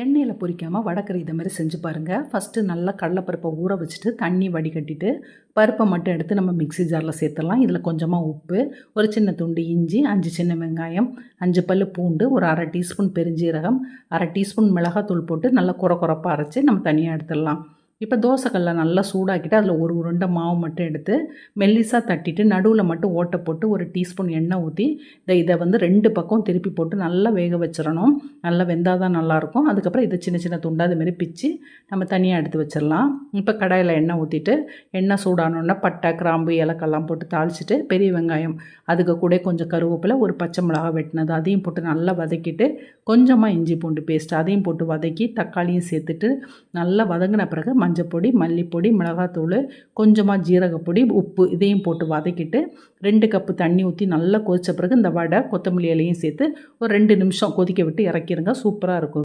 எண்ணெயில் பொரிக்காமல் வடக்கறி இதை மாதிரி செஞ்சு பாருங்கள் ஃபஸ்ட்டு நல்லா கடலைப்பருப்பை ஊற வச்சுட்டு தண்ணி வடிகட்டிட்டு பருப்பை மட்டும் எடுத்து நம்ம மிக்ஸி ஜாரில் சேர்த்துடலாம். இதில் கொஞ்சமாக உப்பு ஒரு சின்ன துண்டு இஞ்சி அஞ்சு சின்ன வெங்காயம் அஞ்சு பல் பூண்டு ஒரு அரை டீஸ்பூன் பெருஞ்சீரகம் அரை டீஸ்பூன் மிளகாத்தூள் போட்டு நல்லா குறை குறைப்பாக அரைச்சி நம்ம தனியாக எடுத்துடலாம். இப்போ தோசைக்கல்லை நல்லா சூடாக்கிட்டு அதில் ஒரு உருண்டை மாவு மட்டும் எடுத்து மெல்லிசாக தட்டிட்டு நடுவில் மட்டும் ஓட்டை போட்டு ஒரு டீஸ்பூன் எண்ணெய் ஊற்றி இதை இதை வந்து ரெண்டு பக்கம் திருப்பி போட்டு நல்லா வேக வச்சிடணும். நல்லா வெந்தால் தான் நல்லாயிருக்கும். அதுக்கப்புறம் இதை சின்ன சின்ன துண்டா அதுமாரி பிச்சு நம்ம தனியாக எடுத்து வச்சிடலாம். இப்போ கடாயில் எண்ணெய் ஊற்றிட்டு எண்ணெய் சூடானோன்னா பட்டை கிராம்பு ஏலக்கெல்லாம் போட்டு தாளிச்சிட்டு பெரிய வெங்காயம் அதுக்கு கூட கொஞ்சம் கருவேப்பிலை ஒரு பச்சை மிளகா வெட்டினது அதையும் போட்டு நல்லா வதக்கிட்டு கொஞ்சமாக இஞ்சி பூண்டு பேஸ்ட் அதையும் போட்டு வதக்கி தக்காளியும் சேர்த்துட்டு நல்லா வதங்கின பிறகு மஞ்சப்பொடி மல்லிப்பொடி மிளகாத்தூள் கொஞ்சமாக ஜீரகப்பொடி உப்பு இதையும் போட்டு வதக்கிட்டு ரெண்டு கப்பு தண்ணி ஊற்றி நல்லா கொதித்த பிறகு இந்த வடை கொத்தமல்லி இலையும் சேர்த்து ஒரு ரெண்டு நிமிஷம் கொதிக்க விட்டு இறக்கிருங்க. சூப்பராக இருக்கும்.